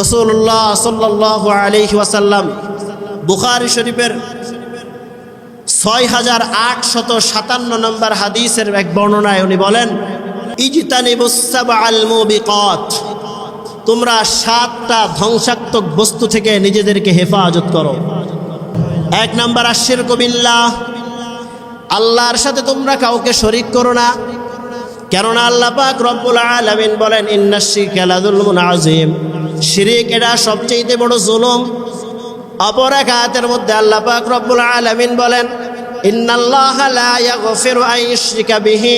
রসুল্লাহ সাল্লাহ আলহি ওয়াসাল্লাম বুখারি শরীফের ছয় হাজার আটশত সাতান্ন নম্বর হাদিসের এক বর্ণনায় উনি বলেন তোমরা সাতটা ধ্বংসাত্মক বস্তু থেকে নিজেদেরকে হেফাজত করো। এক নম্বর আশির কবিল্লাহ আল্লাহর সাথে তোমরা কাউকে শরিক করো না। কেননা আল্লাহ পাক রব্বুল আলামিন বলেন ইন্নাশি খেলাদুল আজিম শিরিক এটা সবচেয়ে বড় জুলুম। অপর এক আয়াতের মধ্যে আল্লাহ পাক রব্বুল আলামিন বলেন বিহি।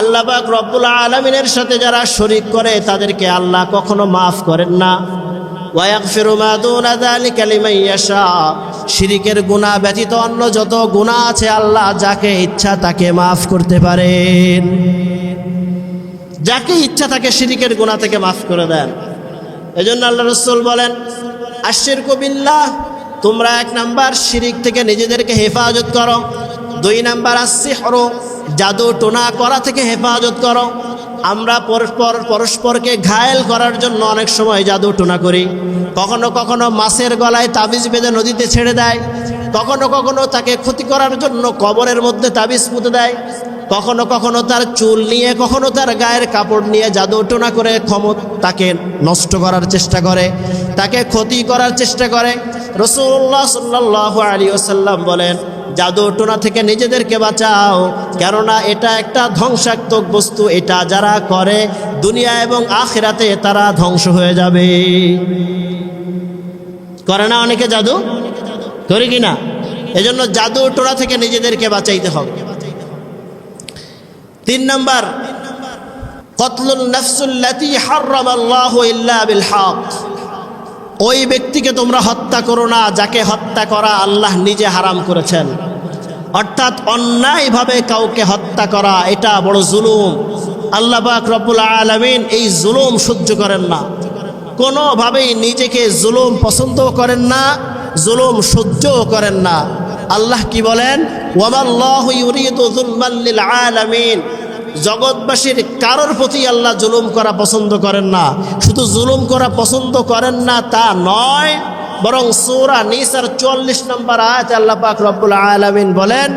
আল্লাহ পাক রব্বুল আলামিনের সাথে যারা শরিক করে, তাদেরকে আল্লাহ কখনো মাফ করেন না। শিরিকের গুনাহ ব্যতীত অন্য যত গুনাহ আছে, আল্লাহ যাকে ইচ্ছা তাকে মাফ করতে পারেন। যাকে ইচ্ছা তাকে শিরিকের গুনাহ থেকে মাফ করে দেন। এজন্য আল্লাহ রসুল বলেন আশির কবিল্লাহ তোমরা এক নাম্বার শিরিক থেকে নিজেদেরকে হেফাজত করো। দুই নাম্বার আসছি হরো জাদু টোনা করা থেকে হেফাজত করো। আমরা পরস্পর, পরস্পরকে ঘায়েল করার জন্য অনেক সময় জাদু টোনা করি। কখনো কখনো মাছের গলায় তাবিজ বেঁধে নদীতে ছেড়ে দেয়। কখনো কখনো তাকে ক্ষতি করার জন্য কবরের মধ্যে তাবিজ পুঁতে দেয়। কখনো কখনো তার চুল নিয়ে, কখনো তার গায়ের কাপড় নিয়ে জাদু টোনা করে ক্ষমত তাকে নষ্ট করার চেষ্টা করে, তাকে ক্ষতি করার চেষ্টা করে। রসুল্লাহ সাল্লাহ আলী ওসাল্লাম বলেন, জাদু টোনা থেকে নিজেদেরকে বাঁচাও, কেননা এটা একটা ধ্বংসাত্মক বস্তু, এটা যারা করে দুনিয়া এবং আখেরাতে তারা ধ্বংস হয়ে যাবে। করে না অনেকে জাদু? করে কি না? এজন্য জাদু টোনা থেকে নিজেদেরকে বাঁচাইতে হবে। তিন নম্বর কতলুল নফসুল্লাতি হারাম আল্লাহ ইল্লা বিল হক। ওই ব্যক্তিকে তোমরা হত্যা করো না, যাকে হত্যা করা আল্লাহ নিজে হারাম করেছেন। অর্থাৎ অন্যায়ভাবে কাউকে হত্যা করা, এটা বড় জুলুম। আল্লাহ পাক রব্বুল আলমিন এই জুলুম সহ্য করেন না। কোনোভাবেই নিজেকে জুলুম পছন্দ করেন না, জুলুম সহ্যও করেন না। আল্লাহ কি বলেন? আলামিন জগৎবাসীর কারোর প্রতি আল্লাহ জুলুম করা পছন্দ করেন না। শুধু জুলুম করা পছন্দ করেন না তা নয়, বরং সূরা নিসার 44 নম্বর আয়াত আল্লাহ পাক রব্বুল আলামিন বলেন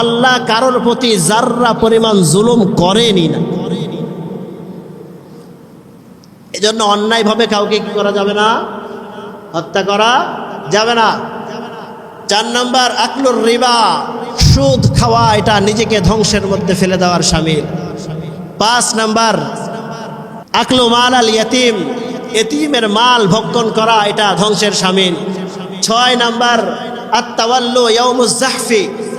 আল্লাহ কারোর প্রতি যাররা পরিমাণ জুলুম করেনি না। এজন্য অন্যায়ভাবে কাউকে কি করা যাবে না? হত্যা করা যাবে না। চার নম্বর, আকলুর রিবা, সুদ খাওয়া, এটা নিজেকে ধ্বংসের মধ্যে ফেলে দেওয়ার সামিল। পাঁচ নম্বর, আকলু মাল আল ইয়তিম, এতিমের মাল ভক্ষণ করা, এটা ধ্বংসের সামিল। ছয় নম্বর আত্মাওয়াল্লু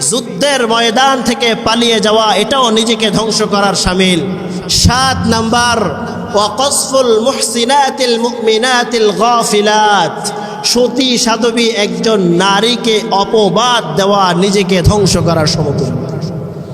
যুদ্ধের ময়দান থেকে পালিয়ে যাওয়া, এটাও নিজেকে ধ্বংস করার সামিল। সাত নম্বর ওয়াকসফুল মুহসিনাতিল মুমিনাতিল গাফিলাত। সতী সাধবী একজন নারীকে অপবাদ দেওয়া নিজেকে ধ্বংস করার সমতুল্য।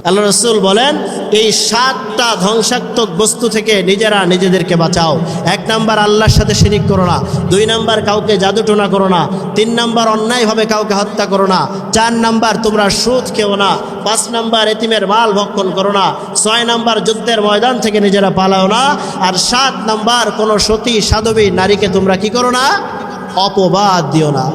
আল্লাহ রসুল বলেন, এই সাতটা ধ্বংসাত্মক বস্তু থেকে নিজেরা নিজেদেরকে বাঁচাও। এক নাম্বার আল্লাহর সাথে শিরিক করো না, দুই নাম্বার কাউকে জাদুটোনা করো না, তিন নাম্বার অন্যায়ভাবে কাউকে হত্যা করো না, চার নাম্বার তোমরা সুদ খেও না, পাঁচ নাম্বার এতিমের মাল ভক্ষণ করো না, ছয় নাম্বার যুদ্ধের ময়দান থেকে নিজেরা পালাও না, আর সাত নাম্বার কোনো সতী, সাধবী নারীকে তোমরা কি করো না? অপবাদ দিও না।